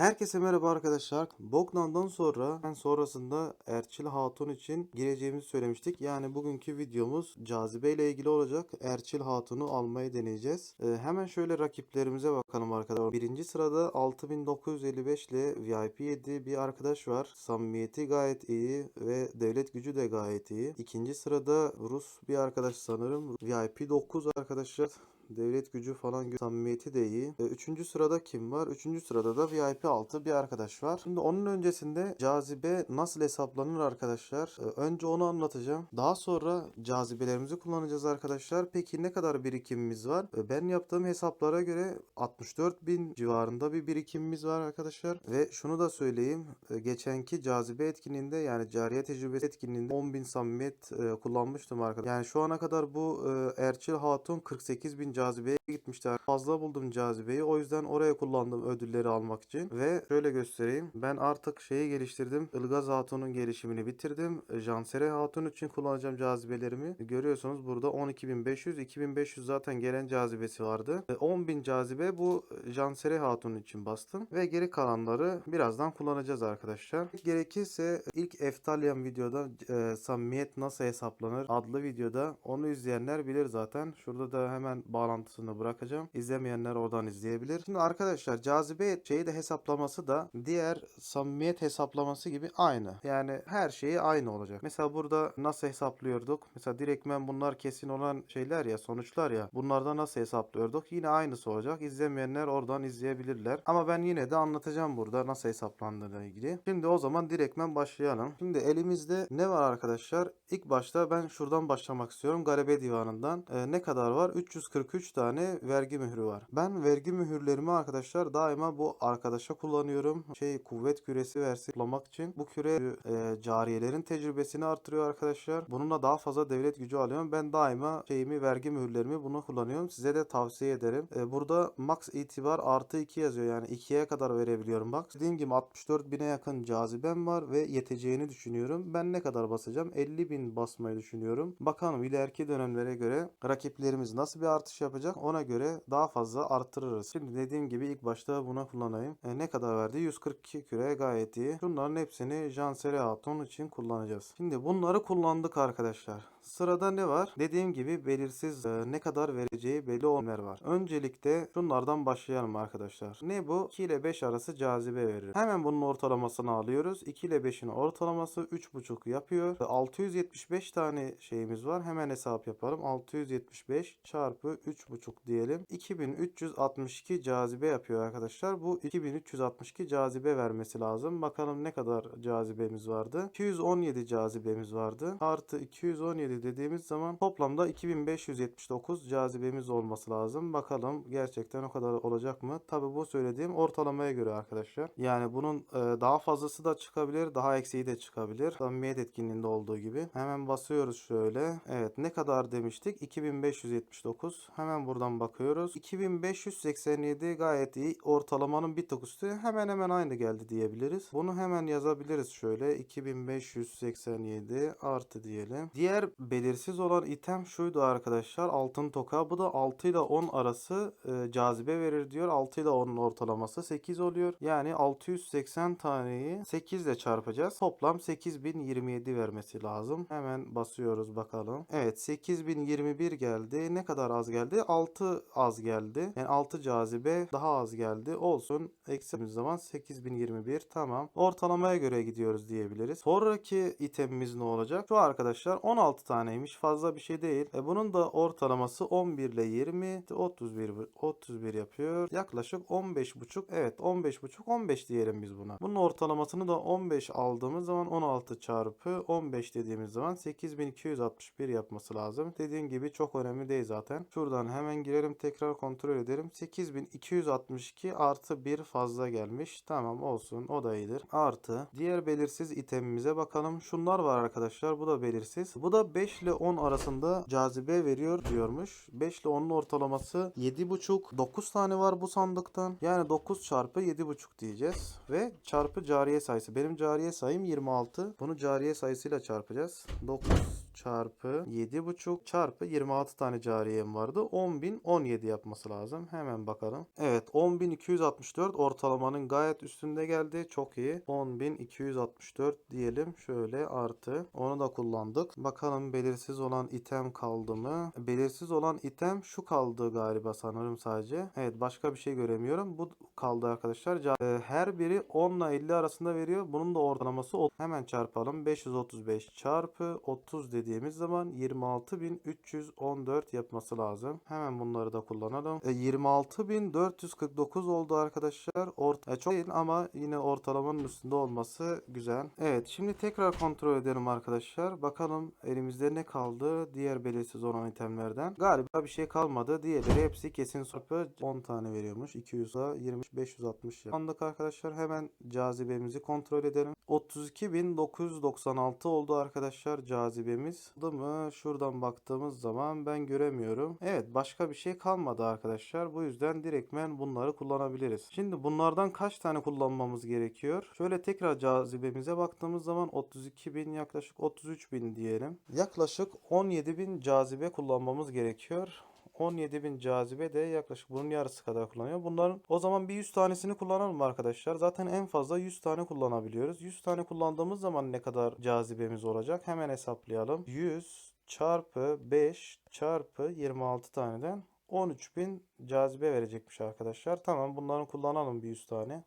Herkese merhaba arkadaşlar. Bogdan'dan sonra ben sonrasında Erçil Hatun için gireceğimizi söylemiştik. Yani bugünkü videomuz cazibe ile ilgili olacak. Erçil Hatun'u almayı deneyeceğiz. Ee, hemen şöyle rakiplerimize bakalım arkadaşlar. Birinci sırada 6955 ile VIP 7 bir arkadaş var. Samimiyeti gayet iyi ve devlet gücü de gayet iyi. İkinci sırada Rus bir arkadaş sanırım. VIP 9 arkadaşlar. Devlet gücü falan samimiyeti de iyi. E, Üçüncü sırada kim var? Üçüncü sırada da VIP 6 bir arkadaş var. Şimdi onun öncesinde cazibe nasıl hesaplanır arkadaşlar? E, Önce onu anlatacağım. Daha sonra cazibelerimizi kullanacağız arkadaşlar. Peki ne kadar birikimimiz var? E, Ben yaptığım hesaplara göre 64 bin civarında bir birikimimiz var arkadaşlar. Ve şunu da söyleyeyim. E, Geçenki cazibe etkinliğinde yani cariye tecrübesi etkinliğinde 10 bin samimiyet e, kullanmıştım arkadaşlar. Yani şu ana kadar bu e, Erçil Hatun 48 bin cazibeye gitmişler. Fazla buldum cazibeyi. O yüzden oraya kullandım ödülleri almak için. Ve şöyle göstereyim. Ben artık şeyi geliştirdim. Ilgaz Hatun'un gelişimini bitirdim. E, Jansere Hatun için kullanacağım cazibelerimi. Görüyorsunuz burada 12.500. 2500 zaten gelen cazibesi vardı. E, 10.000 cazibe bu Jansere Hatun için bastım. Ve geri kalanları birazdan kullanacağız arkadaşlar. Gerekirse ilk Eftalyan videoda e, samimiyet nasıl hesaplanır adlı videoda onu izleyenler bilir zaten. Şurada da hemen bağlantısını bırakacağım. İzlemeyenler oradan izleyebilir. Şimdi arkadaşlar cazibe şeyi de hesaplaması da diğer samimiyet hesaplaması gibi aynı. Yani her şeyi aynı olacak. Mesela burada nasıl hesaplıyorduk? Mesela direktmen bunlar kesin olan şeyler ya sonuçlar ya. Bunlarda nasıl hesaplıyorduk? Yine aynısı olacak. İzlemeyenler oradan izleyebilirler. Ama ben yine de anlatacağım burada nasıl hesaplandığıyla ilgili. Şimdi o zaman direktmen başlayalım. Şimdi elimizde ne var arkadaşlar? İlk başta ben şuradan başlamak istiyorum. Garibe divanından. Ee, ne kadar var? 343 tane vergi mührü var. Ben vergi mühürlerimi arkadaşlar daima bu arkadaşa kullanıyorum. Şey kuvvet küresi versi kullanmak için. Bu küre e, cariyelerin tecrübesini artırıyor arkadaşlar. Bununla daha fazla devlet gücü alıyorum. Ben daima şeyimi vergi mühürlerimi bunu kullanıyorum. Size de tavsiye ederim. E, burada max itibar artı 2 yazıyor. Yani 2'ye kadar verebiliyorum max. Dediğim gibi 64 bine yakın cazibem var ve yeteceğini düşünüyorum. Ben ne kadar basacağım? 50 bin basmayı düşünüyorum. Bakalım ileriki dönemlere göre rakiplerimiz nasıl bir artış yapacak? Ona göre daha fazla arttırırız. Şimdi dediğim gibi ilk başta buna kullanayım. E, ne kadar verdi? 142 küre gayet iyi. Şunların hepsini Jansere Hatun için kullanacağız. Şimdi bunları kullandık arkadaşlar. Sırada ne var? Dediğim gibi belirsiz e, ne kadar vereceği belli olmayanlar var. Öncelikle şunlardan başlayalım arkadaşlar. Ne bu? 2 ile 5 arası cazibe verir. Hemen bunun ortalamasını alıyoruz. 2 ile 5'in ortalaması 3,5 yapıyor. E, 675 tane şeyimiz var. Hemen hesap yapalım. 675 çarpı 3,5 diyelim. 2362 cazibe yapıyor arkadaşlar. Bu 2362 cazibe vermesi lazım. Bakalım ne kadar cazibemiz vardı. 217 cazibemiz vardı. Artı 217 dediğimiz zaman toplamda 2579 cazibemiz olması lazım. Bakalım gerçekten o kadar olacak mı? Tabi bu söylediğim ortalamaya göre arkadaşlar. Yani bunun e, daha fazlası da çıkabilir, daha eksiği de çıkabilir. Samimiyet etkinliğinde olduğu gibi. Hemen basıyoruz şöyle. Evet ne kadar demiştik? 2579. Hemen buradan bakıyoruz. 2587 gayet iyi. Ortalamanın bir tık üstü. Hemen hemen aynı geldi diyebiliriz. Bunu hemen yazabiliriz şöyle. 2587 artı diyelim. Diğer belirsiz olan item şuydu arkadaşlar. Altın toka. Bu da 6 ile 10 arası e, cazibe verir diyor. 6 ile 10'un ortalaması 8 oluyor. Yani 680 taneyi 8 ile çarpacağız. Toplam 8027 vermesi lazım. Hemen basıyoruz bakalım. Evet 8021 geldi. Ne kadar az geldi? 6 az geldi. Yani 6 cazibe daha az geldi. Olsun. Eksiğimiz zaman 8021 tamam. Ortalamaya göre gidiyoruz diyebiliriz. Sonraki itemimiz ne olacak? Şu arkadaşlar 16 taneymiş. Fazla bir şey değil. E bunun da ortalaması 11 ile 20 31 31 yapıyor. Yaklaşık 15,5 evet 15,5 15 diyelim biz buna. Bunun ortalamasını da 15 aldığımız zaman 16 çarpı 15 dediğimiz zaman 8261 yapması lazım. Dediğim gibi çok önemli değil zaten. Şuradan hemen girelim tekrar kontrol edelim. 8262 artı 1 fazla gelmiş. Tamam olsun o da iyidir. Artı diğer belirsiz itemimize bakalım. Şunlar var arkadaşlar. Bu da belirsiz. Bu da 5 ile 10 arasında cazibe veriyor diyormuş. 5 ile 10'un ortalaması 7,5. 9 tane var bu sandıktan. Yani 9 çarpı 7,5 diyeceğiz. Ve çarpı cariye sayısı. Benim cariye sayım 26. Bunu cariye sayısıyla çarpacağız. 9 çarpı 7,5 çarpı 26 tane cariyem vardı. 10.017 yapması lazım. Hemen bakalım. Evet 10.264 ortalamanın gayet üstünde geldi. Çok iyi. 10.264 diyelim. Şöyle artı. Onu da kullandık. Bakalım belirsiz olan item kaldı mı? Belirsiz olan item şu kaldı galiba sanırım sadece. Evet başka bir şey göremiyorum. Bu kaldı arkadaşlar. Ee, Her biri 10 ile 50 arasında veriyor. Bunun da ortalaması hemen çarpalım. 535 çarpı 30 dediğimiz zaman 26.314 yapması lazım. Hemen bunları da kullanalım. E, 26.449 oldu arkadaşlar. Ort e, çok değil ama yine ortalamanın üstünde olması güzel. Evet şimdi tekrar kontrol edelim arkadaşlar. Bakalım elimizde ne kaldı diğer belirsiz olan itemlerden. Galiba bir şey kalmadı. Diğerleri hepsi kesin çarpı 10 tane veriyormuş. 200'a 20 560 Anlık arkadaşlar hemen cazibemizi kontrol edelim. 32.996 oldu arkadaşlar cazibemiz. Oldu mu? Şuradan baktığımız zaman ben göremiyorum. Evet başka bir şey kalmadı arkadaşlar. Bu yüzden direktmen bunları kullanabiliriz. Şimdi bunlardan kaç tane kullanmamız gerekiyor? Şöyle tekrar cazibemize baktığımız zaman 32.000 yaklaşık 33.000 diyelim. Yaklaşık 17.000 cazibe kullanmamız gerekiyor. 17.000 cazibe de yaklaşık bunun yarısı kadar kullanıyor. Bunların o zaman bir 100 tanesini kullanalım arkadaşlar. Zaten en fazla 100 tane kullanabiliyoruz. 100 tane kullandığımız zaman ne kadar cazibemiz olacak? Hemen hesaplayalım. 100 çarpı 5 çarpı 26 taneden 13.000 cazibe verecekmiş arkadaşlar. Tamam bunların kullanalım bir 100 tane.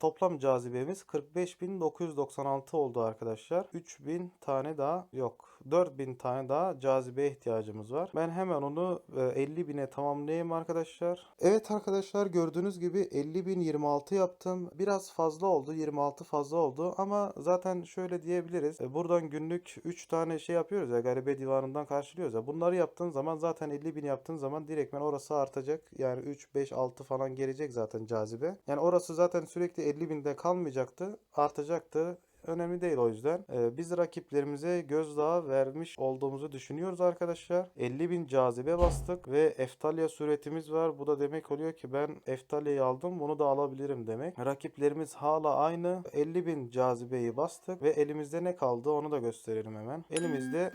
Toplam cazibemiz 45.996 oldu arkadaşlar. 3000 tane daha yok. 4000 tane daha cazibeye ihtiyacımız var. Ben hemen onu e, 50.000'e tamamlayayım arkadaşlar. Evet arkadaşlar gördüğünüz gibi 50.026 yaptım. Biraz fazla oldu. 26 fazla oldu ama zaten şöyle diyebiliriz. E, Buradan günlük 3 tane şey yapıyoruz ya garibe divanından karşılıyoruz ya. Bunları yaptığın zaman zaten 50.000 yaptığın zaman direktmen orası artacak. Yani 3, 5, 6 falan gelecek zaten cazibe. Yani orası zaten sürekli 50.000'de kalmayacaktı. Artacaktı. Önemli değil o yüzden. Ee, biz rakiplerimize gözdağı vermiş olduğumuzu düşünüyoruz arkadaşlar. 50.000 cazibe bastık ve Eftalya suretimiz var. Bu da demek oluyor ki ben Eftalya'yı aldım bunu da alabilirim demek. Rakiplerimiz hala aynı. 50.000 cazibeyi bastık ve elimizde ne kaldı onu da gösterelim hemen. Elimizde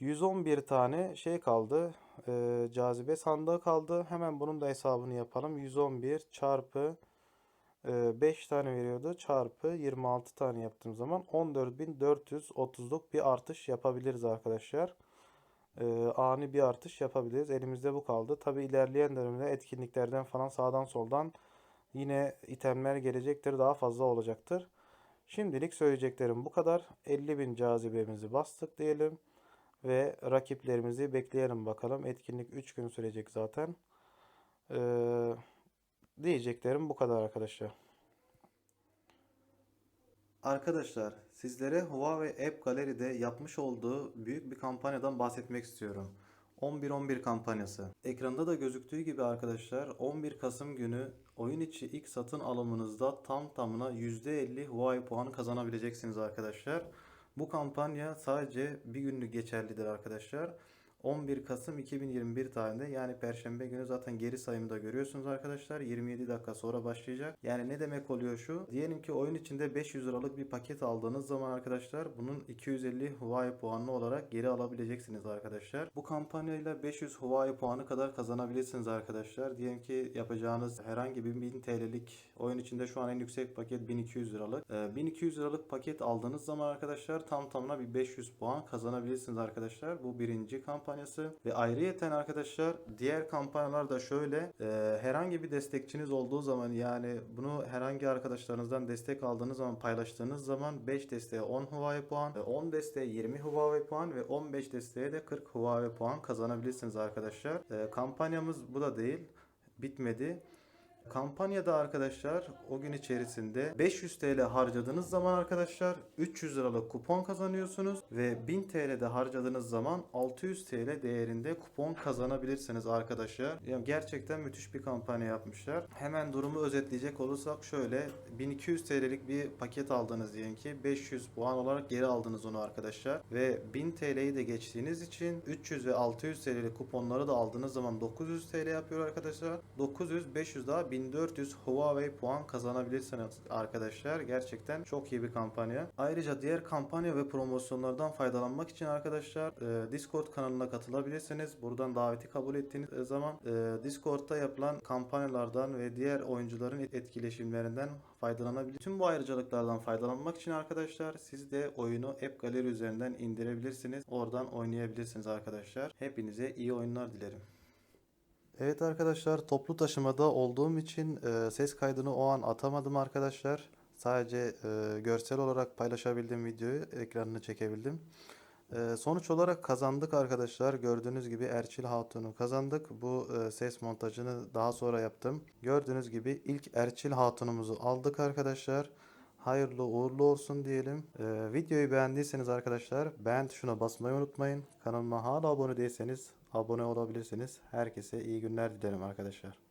111 tane şey kaldı. Ee, cazibe sandığı kaldı. Hemen bunun da hesabını yapalım. 111 çarpı 5 tane veriyordu. Çarpı 26 tane yaptığım zaman 14.430'luk bir artış yapabiliriz arkadaşlar. Ee, ani bir artış yapabiliriz. Elimizde bu kaldı. Tabi ilerleyen dönemde etkinliklerden falan sağdan soldan yine itemler gelecektir. Daha fazla olacaktır. Şimdilik söyleyeceklerim bu kadar. 50.000 cazibemizi bastık diyelim. Ve rakiplerimizi bekleyelim bakalım. Etkinlik 3 gün sürecek zaten. Ee, diyeceklerim bu kadar arkadaşlar. Arkadaşlar sizlere Huawei App Gallery'de yapmış olduğu büyük bir kampanyadan bahsetmek istiyorum. 11-11 kampanyası. Ekranda da gözüktüğü gibi arkadaşlar 11 Kasım günü oyun içi ilk satın alımınızda tam tamına %50 Huawei puanı kazanabileceksiniz arkadaşlar. Bu kampanya sadece bir günlük geçerlidir arkadaşlar. 11 Kasım 2021 tarihinde yani Perşembe günü zaten geri sayımda görüyorsunuz arkadaşlar. 27 dakika sonra başlayacak. Yani ne demek oluyor şu? Diyelim ki oyun içinde 500 liralık bir paket aldığınız zaman arkadaşlar bunun 250 Huawei puanlı olarak geri alabileceksiniz arkadaşlar. Bu kampanyayla 500 Huawei puanı kadar kazanabilirsiniz arkadaşlar. Diyelim ki yapacağınız herhangi bir 1000 TL'lik oyun içinde şu an en yüksek paket 1200 liralık. Ee, 1200 liralık paket aldığınız zaman arkadaşlar tam tamına bir 500 puan kazanabilirsiniz arkadaşlar. Bu birinci kampanyası ve ayrıyeten arkadaşlar diğer kampanyalar da şöyle e, herhangi bir destekçiniz olduğu zaman yani bunu herhangi arkadaşlarınızdan destek aldığınız zaman paylaştığınız zaman 5 desteğe 10 Huawei puan, e, 10 desteğe 20 Huawei puan ve 15 desteğe de 40 Huawei puan kazanabilirsiniz arkadaşlar. E, kampanyamız bu da değil. Bitmedi. Kampanyada arkadaşlar o gün içerisinde 500 TL harcadığınız zaman arkadaşlar 300 liralık kupon kazanıyorsunuz ve 1000 TL'de harcadığınız zaman 600 TL değerinde kupon kazanabilirsiniz arkadaşlar. Yani gerçekten müthiş bir kampanya yapmışlar. Hemen durumu özetleyecek olursak şöyle 1200 TL'lik bir paket aldınız diyelim ki 500 puan olarak geri aldınız onu arkadaşlar ve 1000 TL'yi de geçtiğiniz için 300 ve 600 TL'lik kuponları da aldığınız zaman 900 TL yapıyor arkadaşlar. 900 500 daha sonra 1400 Huawei puan kazanabilirsiniz arkadaşlar. Gerçekten çok iyi bir kampanya. Ayrıca diğer kampanya ve promosyonlardan faydalanmak için arkadaşlar e, Discord kanalına katılabilirsiniz. Buradan daveti kabul ettiğiniz zaman e, Discord'da yapılan kampanyalardan ve diğer oyuncuların etkileşimlerinden faydalanabilir. Tüm bu ayrıcalıklardan faydalanmak için arkadaşlar siz de oyunu App Gallery üzerinden indirebilirsiniz. Oradan oynayabilirsiniz arkadaşlar. Hepinize iyi oyunlar dilerim. Evet arkadaşlar toplu taşımada olduğum için e, ses kaydını o an atamadım arkadaşlar. Sadece e, görsel olarak paylaşabildim videoyu, ekranını çekebildim. E, sonuç olarak kazandık arkadaşlar. Gördüğünüz gibi Erçil Hatun'u kazandık. Bu e, ses montajını daha sonra yaptım. Gördüğünüz gibi ilk Erçil Hatun'umuzu aldık arkadaşlar. Hayırlı uğurlu olsun diyelim. E, videoyu beğendiyseniz arkadaşlar beğen tuşuna basmayı unutmayın. Kanalıma hala abone değilseniz abone olabilirsiniz. Herkese iyi günler dilerim arkadaşlar.